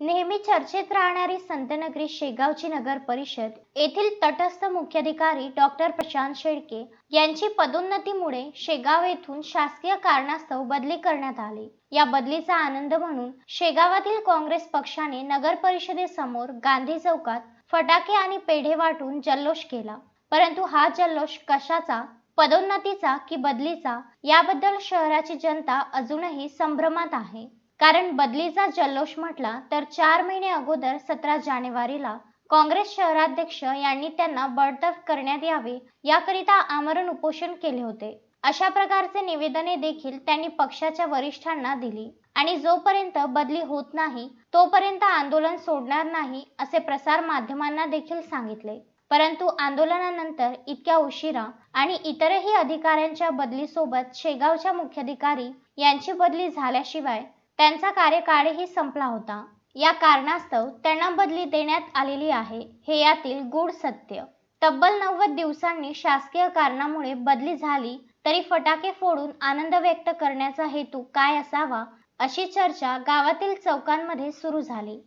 नेहमी चर्चेत राहणारी संतनगरी शेगावची नगर परिषद येथील तटस्थ मुख्याधिकारी डॉक्टर प्रशांत शेळके यांची पदोन्नतीमुळे शेगाव येथून शासकीय कारणास्तव बदली करण्यात आली. या बदलीचा आनंद म्हणून शेगावातील काँग्रेस पक्षाने नगर परिषदेसमोर गांधी चौकात फटाके आणि पेढे वाटून जल्लोष केला. परंतु हा जल्लोष कशाचा पदोन्नतीचा की बदलीचा याबद्दल शहराची जनता अजूनही संभ्रमात आहे. कारण बदलीचा जल्लोष म्हटला तर चार महिने अगोदर सतरा जानेवारीला काँग्रेस शहराध्यक्ष यांनी त्यांना बडतर्फ करण्यात यावे याकरिता आमरण उपोषण केले होते. अशा प्रकारचे निवेदने देखील त्यांनी पक्षाच्या वरिष्ठांना दिली आणि जोपर्यंत बदली होत नाही तोपर्यंत आंदोलन सोडणार नाही असे प्रसार माध्यमांना देखील सांगितले. परंतु आंदोलनानंतर इतक्या उशिरा आणि इतरही अधिकाऱ्यांच्या बदलीसोबत शेगावच्या मुख्याधिकारी यांची बदली झाल्याशिवाय त्यांचा कार्यकाळही संपला होता. या कारणास्तव त्यांना बदली देण्यात आलेली आहे. हे यातील गूढ सत्य. तब्बल नव्वद दिवसांनी शासकीय कारणामुळे बदली झाली तरी फटाके फोडून आनंद व्यक्त करण्याचा हेतू काय असावा अशी चर्चा गावातील चौकांमध्ये सुरू झाली.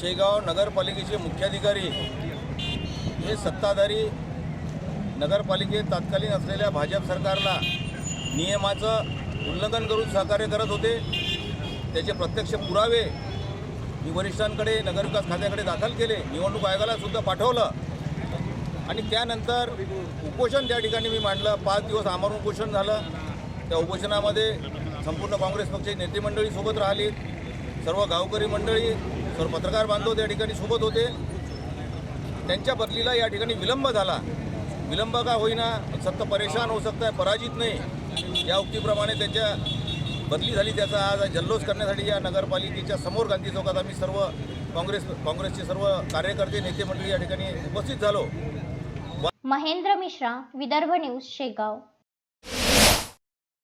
शेगाव नगरपालिकेचे मुख्याधिकारी हे सत्ताधारी नगरपालिकेत तत्कालीन असलेल्या भाजप सरकारला नियमाचं उल्लंघन करून सहकार्य करत होते. त्याचे प्रत्यक्ष पुरावे मी वरिष्ठांकडे नगरविकास खात्याकडे दाखल केले. निवडणूक आयोगाला सुद्धा पाठवलं. आणि त्यानंतर उपोषण त्या ठिकाणी मी मांडलं. पाच दिवस आमरण उपोषण झालं. त्या उपोषणामध्ये संपूर्ण काँग्रेस पक्षाची नेतेमंडळी सोबत राहिली. सर्व गावकरी मंडळी सर्व पत्रकार बांधव त्या ठिकाणी सोबत होते. त्यांच्या बदलीला या ठिकाणी विलंब झाला. विलंब का होईना? सत्ता परेशान होऊ शकता है पराजित नाही. या उक्तीप्रमाणे त्यांच्या बदली झाली त्याचा आज जल्लोष करण्यासाठी या नगरपालिकेच्या समोर गांधी चौकात आम्ही सर्व काँग्रेस काँग्रेसचे सर्व कार्यकर्ते नेते मंडळी या ठिकाणी उपस्थित झालो. महेंद्र मिश्रा विदर्भ न्यूज शेगाव.